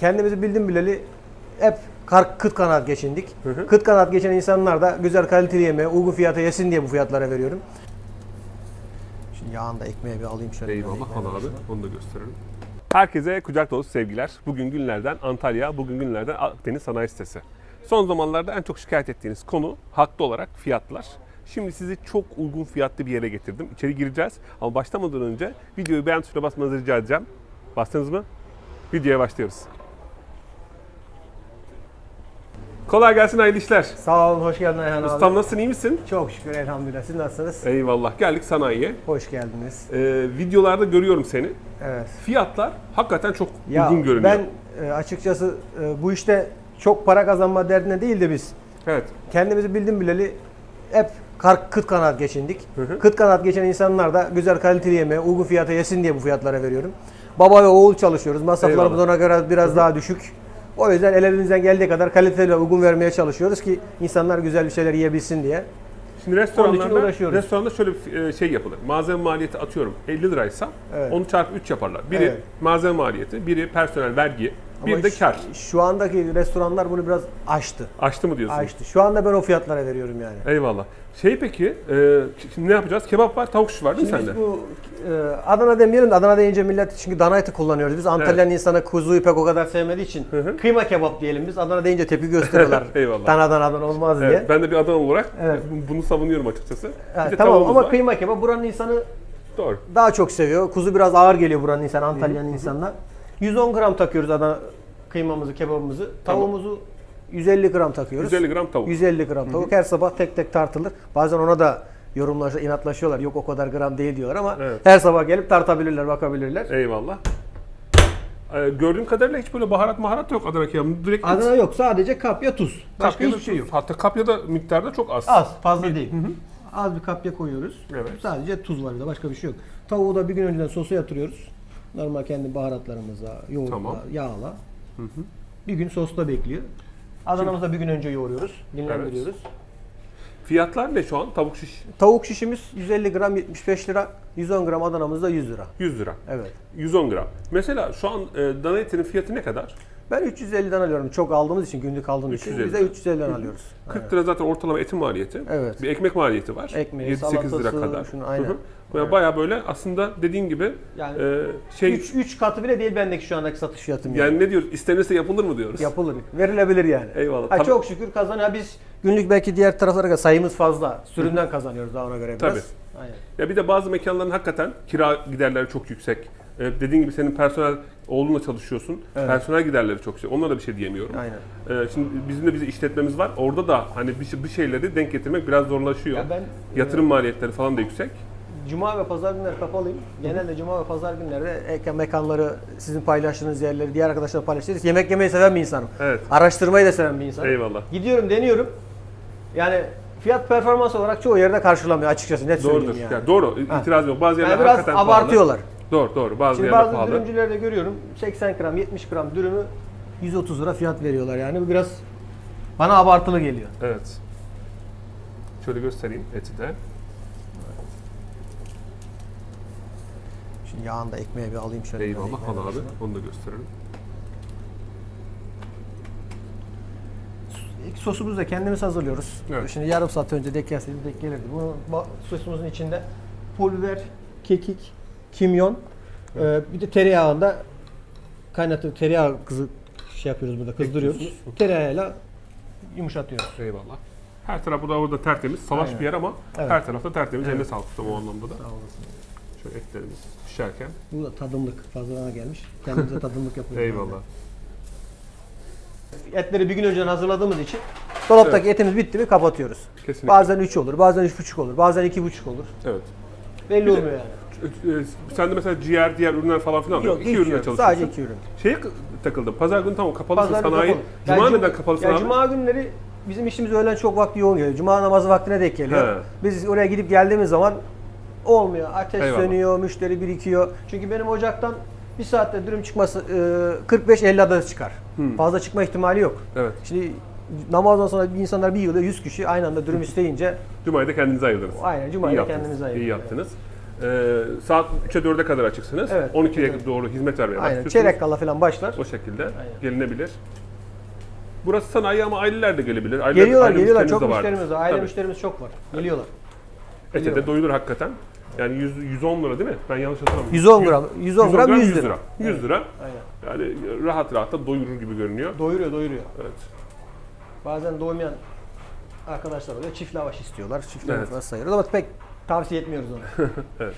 kendimizi bildim bileli hep kar, kıt kanaat geçindik. Hı hı. Kıt kanaat geçen insanlar da güzel kaliteli yemeği uygun fiyata yesin diye bu fiyatlara veriyorum. Şimdi yağını da ekmeğe bir alayım şöyle. Eyvallah al abi. Onu da gösterelim. Herkese kucak dolusu sevgiler. Bugün günlerden Antalya, bugün günlerden Akdeniz Sanayi Sitesi. Son zamanlarda en çok şikayet ettiğiniz konu haklı olarak fiyatlar. Şimdi sizi çok uygun fiyatlı bir yere getirdim. İçeri gireceğiz ama başlamadan önce videoyu beğen tuşuna basmanızı rica edeceğim. Bastınız mı? Videoya başlıyoruz. Kolay gelsin hayırlı işler. Sağ olun, hoş geldin Ayhan abi. Ustam nasılsın iyi misin? Çok şükür elhamdülillah. Siz nasılsınız? Eyvallah geldik sanayiye. Hoş geldiniz. Ee, videolarda görüyorum seni. Evet. Fiyatlar hakikaten çok Ya uygun görünüyor. ben e, açıkçası e, bu işte çok para kazanma derdine değil de biz Evet. kendimizi bildim bileli hep kar, kıt kanaat geçindik. Hı hı. Kıt kanaat geçen insanlar da güzel kaliteli yemeği uygun fiyata yesin diye bu fiyatlara veriyorum. Baba ve oğul çalışıyoruz. Masraflarımız Eyvallah. ona göre biraz daha düşük. O yüzden elimizden geldiği kadar kaliteli ve uygun vermeye çalışıyoruz ki insanlar güzel bir şeyler yiyebilsin diye. Şimdi restoranlarda, uğraşıyoruz. restoranda şöyle bir e, şey yapılır. Malzeme maliyeti atıyorum 50 liraysa Evet. onu çarpı 3 yaparlar. Biri Evet. malzeme maliyeti, biri personel vergi, bir Ama de kar. Şu andaki restoranlar bunu biraz aştı. Açtı mı diyorsun? Açtı. Şu anda ben o fiyatlara veriyorum yani. Eyvallah. Şey peki, e, şimdi ne yapacağız? Kebap var, tavuk şiş var değil mi Şimdi sende? biz bu e, Adana demeyelim de Adana deyince millet çünkü dana eti kullanıyoruz. Biz Antalya'nın insanı kuzuyu pek o kadar sevmediği için hı. kıyma kebap diyelim biz. Adana deyince tepki gösteriyorlar. Eyvallah. Danadan Adana olmaz diye. Evet, ben de bir adam olarak Evet. bunu savunuyorum açıkçası. Ha, bir de tamam tavuğumuz ama var. kıyma kebap buranın insanı Doğru. daha çok seviyor. Kuzu biraz ağır geliyor buranın insanı Antalya'nın insanına. 110 gram takıyoruz Adana kıymamızı, kebabımızı. Tamam. Tavuğumuzu 150 gram takıyoruz. 150 gram tavuk. 150 gram tavuk. Her sabah tek tek tartılır. Bazen ona da yorumlaşıyor, inatlaşıyorlar. Yok o kadar gram değil diyorlar ama Evet. her sabah gelip tartabilirler, bakabilirler. Eyvallah. E, gördüğüm kadarıyla hiç böyle baharat maharat yok Adana kebabında. Direkt Adana yok. Sadece kapya tuz. Başka Kapya'da- hiçbir şey yok. Hatta kapyada miktarda çok az. Az, fazla değil. Az bir kapya koyuyoruz. Evet. Sadece tuz var bir de başka bir şey yok. Tavuğu da bir gün önceden sosa yatırıyoruz. Normal kendi baharatlarımızla, yoğurtla, Tamam. yağla. Bir gün sosta bekliyor. Adana'mızı da bir gün önce yoğuruyoruz, dinlendiriyoruz. Fiyatlar ne şu an? Tavuk şiş Tavuk şişimiz 150 gram 75 lira, 110 gram Adana'mız da 100 lira. 100 lira. Evet. 110 gram. Mesela şu an e, dana etinin fiyatı ne kadar? Ben 350'den alıyorum. Çok aldığımız için, günlük aldığımız için 350. biz de 350'den alıyoruz. 40 lira zaten ortalama etin maliyeti. Evet. Bir ekmek maliyeti var. Ekmeği, 7-8 lira kadar. şunu, aynen. Hı hı. Böyle Bayağı böyle aslında dediğin gibi Yani e, şey 3 3 katı bile değil bendeki şu andaki satış fiyatım yani. yani ne diyoruz? İstenirse yapılır mı diyoruz? Yapılır. Verilebilir yani. Eyvallah. Ha, Tabii. çok şükür kazanıyor. Biz günlük belki diğer taraflara göre sayımız fazla. Sürümden kazanıyoruz daha ona göre biraz. Tabii. Aynen. Ya bir de bazı mekanların hakikaten kira giderleri çok yüksek. E, dediğin gibi senin personel oğlunla çalışıyorsun. Evet. Personel giderleri çok yüksek. Onlara da bir şey diyemiyorum. Aynen. E, şimdi bizim de bize işletmemiz var. Orada da hani bir, şey- bir şeyleri denk getirmek biraz zorlaşıyor. Ya ben Yatırım maliyetleri falan da yüksek. Cuma ve pazar günleri kapalıyım. Genelde cuma ve pazar günlerde ek- mekanları, sizin paylaştığınız yerleri, diğer arkadaşlar paylaştığınız yemek yemeyi seven bir insanım. Evet. Araştırmayı da seven bir insanım. Eyvallah. Gidiyorum, deniyorum. Yani fiyat performans olarak çoğu yerde karşılamıyor açıkçası net Doğrudur. söyleyeyim yani. Yani doğru. Ha. İtiraz yok. Bazı yerler Yani biraz hakikaten pahalı. Doğru doğru. Bazı Şimdi bazı pahalı. dürümcülerde görüyorum 80 gram 70 gram dürümü 130 lira fiyat veriyorlar yani bu biraz bana abartılı geliyor. Evet. Şöyle göstereyim eti de. Şimdi yağını da ekmeğe bir alayım şöyle. Eyvallah al abi. Onu da gösterelim. İlk sosumuzu da kendimiz hazırlıyoruz. Evet. Şimdi yarım saat önce denk gelseydi denk gelirdi. Bu ba- sosumuzun içinde pul biber, kekik, kimyon, e, bir de tereyağında kaynatıp tereyağı kızı şey yapıyoruz burada kızdırıyoruz. Tereyağıyla yumuşatıyoruz. Eyvallah. Her taraf burada burada tertemiz. Salaş Aynen. bir yer ama Evet. her tarafta tertemiz. Evet. Eline sağlık o anlamda da. Sağ olasın. Şöyle etlerimiz pişerken. Bu da tadımlık fazladan gelmiş. Kendimize tadımlık yapıyoruz. Eyvallah. Etleri bir gün önceden hazırladığımız için dolaptaki etimiz bitti mi kapatıyoruz. Kesinlikle. Bazen 3 olur, bazen 3,5 olur, bazen 2,5 olur. Evet. Belli Bir de- olmuyor yani. Sen de mesela ciğer, diğer ürünler falan filan yok. İki ürüne yok. çalışıyorsun. Sadece iki ürün. Şeye takıldım. Pazar günü tamam kapalısın Pazar günü sanayi. kapalı. Cuma Yani neden kapalısın ya abi? Cuma günleri bizim işimiz öğlen çok vakti yoğun geliyor. Cuma namazı vaktine denk geliyor. He. Biz oraya gidip geldiğimiz zaman olmuyor. Ateş Eyvallah. sönüyor, müşteri birikiyor. Çünkü benim ocaktan bir saatte dürüm çıkması e, 45-50 adet çıkar. Fazla çıkma ihtimali yok. Evet. Şimdi namazdan sonra insanlar bir yılda 100 kişi aynı anda dürüm isteyince Cuma'yı da kendinize ayırdınız. Aynen, Cuma'yı da kendimize ayırdık. İyi yaptınız. Ee, saat 3'e 4'e kadar açıksınız. Evet, 12'ye evet. doğru hizmet vermeye Aynen. başlıyorsunuz. Çeyrek kala falan başlar. O şekilde gelinebilir. Burası sanayi ama aileler de gelebilir. Aile, Geliyorlar, aile geliyorlar. Çok müşterimiz var. Aile Tabii. müşterimiz çok var. Geliyorlar. Ete de doyulur hakikaten. Yani 100, 110 lira değil mi? Ben yanlış hatırlamıyorum. 110 gram, 110 gram 100 lira. 100 lira. Aynen. Yani rahat rahat da doyurur gibi görünüyor. Doyuruyor, doyuruyor. Evet. Bazen doymayan arkadaşlar oluyor. Çift lavaş istiyorlar. Çift Evet. lavaş sayıyoruz ama pek tavsiye etmiyoruz onu. Evet.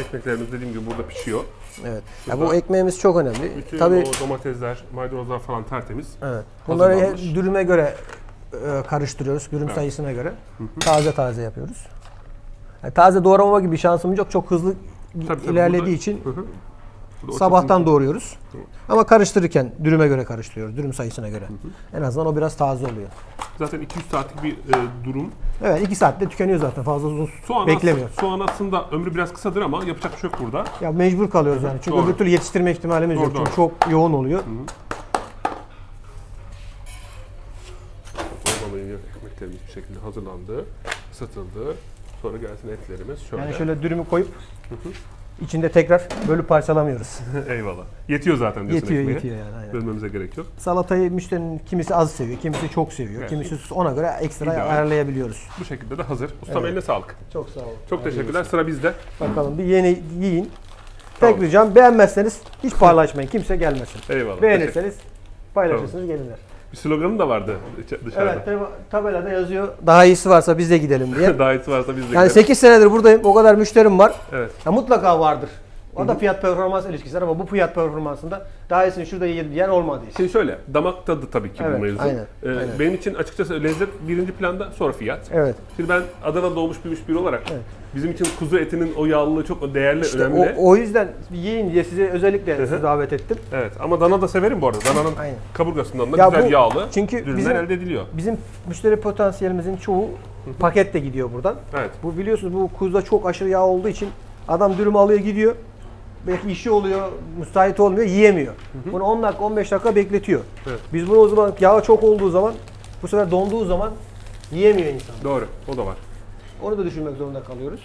Ekmeklerimiz dediğim gibi burada pişiyor. evet. Ya Burada bu ekmeğimiz çok önemli. Bütün Tabii o domatesler, maydanozlar falan tertemiz. evet. Bunları hazırlanmış. dürüme göre e, karıştırıyoruz. Dürüm sayısına göre. Taze taze yapıyoruz. Yani taze doğramama gibi şansımız yok. Çok hızlı Tabii, tabii, ilerlediği burada- için Hı hı. Sabahtan doğruyoruz. Ama karıştırırken dürüme göre karıştırıyoruz. Dürüm sayısına göre. En azından o biraz taze oluyor. Zaten 200 saatlik bir e, durum. Evet 2 saatte tükeniyor zaten. Fazla uzun Soğan, beklemiyor. aslında, soğan aslında ömrü biraz kısadır ama yapacak bir şey yok burada. Ya mecbur kalıyoruz yani. Çünkü Doğru. öbür türlü yetiştirme ihtimalimiz Doğru, yok. Çünkü doğru. çok yoğun oluyor. Dolmalığı ekmeklerimiz bir şekilde hazırlandı, ısıtıldı. Sonra gelsin etlerimiz şöyle. Yani şöyle dürümü koyup içinde tekrar bölüp parçalamıyoruz. Eyvallah. Yetiyor zaten diyorsun yetiyor ekmeğe. yetiyor yani. Aynen. Bölmemize gerek yok. Salatayı müşterinin kimisi az seviyor, kimisi çok seviyor. Evet. Kimisi ona göre ekstra İdeal. ayarlayabiliyoruz. Bu şekilde de hazır. Ustam eline sağlık. Çok sağ olun. Çok teşekkürler. Sıra bizde. Bakalım bir yeni yiyin. Tamam. Tek ricam beğenmezseniz hiç paylaşmayın. Kimse gelmesin. Eyvallah. Beğenirseniz paylaşırsınız gelirler. Bir sloganı da vardı dışarıda. Evet tab- tabelada yazıyor. Daha iyisi varsa biz de gidelim diye. Daha iyisi varsa biz de Yani gidelim. 8 senedir buradayım. O kadar müşterim var. Evet. Ya mutlaka vardır. O da fiyat performans ilişkisi var ama bu fiyat performansında daha iyisini şurada yiyelim diyen olmadı. Şimdi şöyle, damak tadı tabii ki Evet, bu mevzu. aynen, Ee, aynen. Benim için açıkçası lezzet birinci planda, sonra fiyat. Evet. Şimdi ben Adana'da doğmuş büyümüş biri olarak Evet. bizim için kuzu etinin o yağlılığı çok değerli, İşte önemli. o, o yüzden yiyin diye size özellikle sizi davet ettim. Evet ama dana da severim bu arada. Dananın Aynen. kaburgasından da Ya güzel bu- yağlı çünkü ürünler bizim- elde ediliyor. Bizim müşteri potansiyelimizin çoğu paketle gidiyor buradan. Evet. Bu biliyorsunuz bu kuzuda çok aşırı yağ olduğu için adam dürüm alıyor gidiyor. Belki işi oluyor, müsait olmuyor, yiyemiyor. Bunu 10 dakika 15 dakika bekletiyor. Evet. Biz bunu o zaman yağ çok olduğu zaman bu sefer donduğu zaman yiyemiyor insan. Doğru. O da var. Onu da düşünmek zorunda kalıyoruz.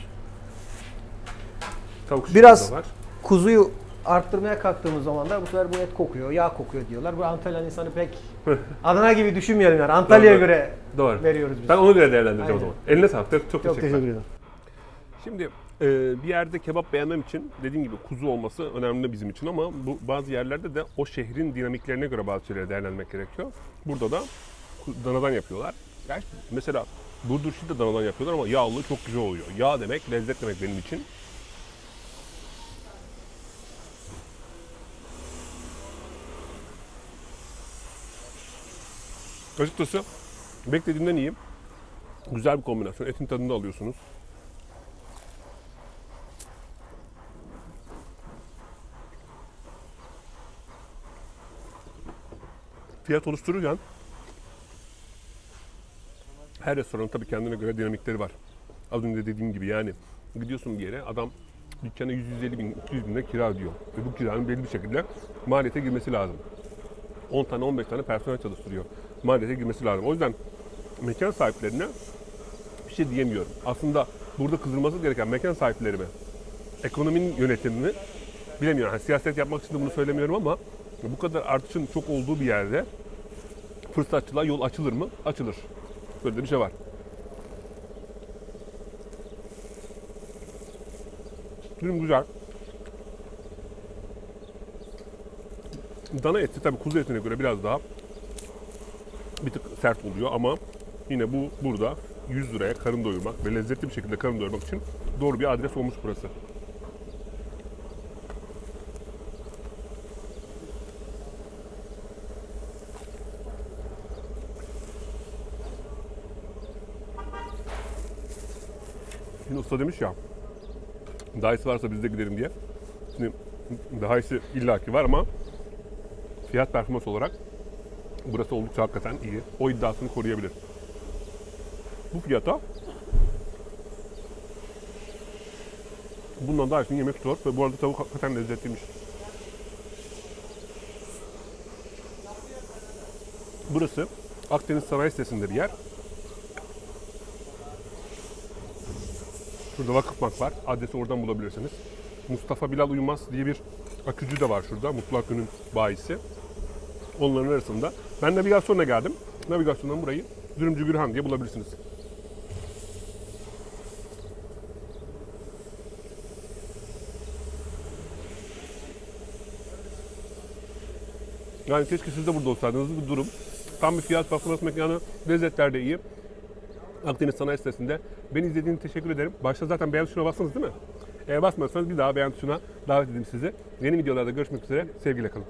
Tavuk Biraz- de var. Kuzuyu arttırmaya kalktığımız zaman da bu sefer bu et kokuyor, yağ kokuyor diyorlar. Bu Antalya insanı pek Adana gibi düşünmeyelim yani. Antalya'ya Doğru. göre Doğru. veriyoruz biz. Ben ona göre değerlendireceğim o Aynen. zaman. Eline sağlık. Çok, çok Çok teşekkür ederim. Şimdi e, bir yerde kebap beğenmem için dediğim gibi kuzu olması önemli bizim için ama bu bazı yerlerde de o şehrin dinamiklerine göre bazı şeyleri değerlendirmek gerekiyor. Burada da danadan yapıyorlar. Gerçi mesela Burdurşi de danadan yapıyorlar ama yağlı çok güzel oluyor. Yağ demek lezzet demek benim için. Açıkçası beklediğimden iyiyim. Güzel bir kombinasyon. Etin tadını da alıyorsunuz. Fiyat oluştururken her restoranın tabii kendine göre dinamikleri var. Az önce dediğim gibi yani gidiyorsun bir yere adam dükkana 100-150 bin, 200 bin lira kira ödüyor. Ve bu kiranın belli bir şekilde maliyete girmesi lazım. 10 tane 15 tane personel çalıştırıyor. Maliyete girmesi lazım. O yüzden mekan sahiplerine bir şey diyemiyorum. Aslında burada kızılması gereken mekan sahipleri mi? Ekonominin yönetimini bilemiyorum. Yani siyaset yapmak için de bunu söylemiyorum ama bu kadar artışın çok olduğu bir yerde fırsatçılığa yol açılır mı? Açılır. Böyle de bir şey var. Dürüm güzel. Dana eti tabii kuzu etine göre biraz daha bir tık sert oluyor ama yine bu burada 100 liraya karın doyurmak ve lezzetli bir şekilde karın doyurmak için doğru bir adres olmuş burası. Usta demiş ya, daha iyisi varsa biz de gidelim diye. Şimdi daha iyisi illaki var ama fiyat performans olarak burası oldukça hakikaten iyi. O iddiasını koruyabilir. Bu fiyata bundan daha iyisini yemek zor ve bu arada tavuk hakikaten lezzetliymiş. Burası Akdeniz Sanayi Sitesi'nde bir yer. Şurada Vakıfbank var. Adresi oradan bulabilirsiniz. Mustafa Bilal Uyumaz diye bir akücü de var şurada. Mutlu Akü'nün bayisi. Onların arasında. Ben navigasyonla geldim. Navigasyondan burayı Dürümcü Gürhan diye bulabilirsiniz. Yani keşke siz de burada olsaydınız bir durum. Tam bir fiyat performans mekanı, lezzetler de iyi. Akdeniz Sanayi Sitesi'nde. Beni izlediğiniz teşekkür ederim. Başta zaten beğen tuşuna bastınız değil mi? Eğer basmazsanız bir daha beğen tuşuna davet edeyim sizi. Yeni videolarda görüşmek üzere. Sevgiyle kalın.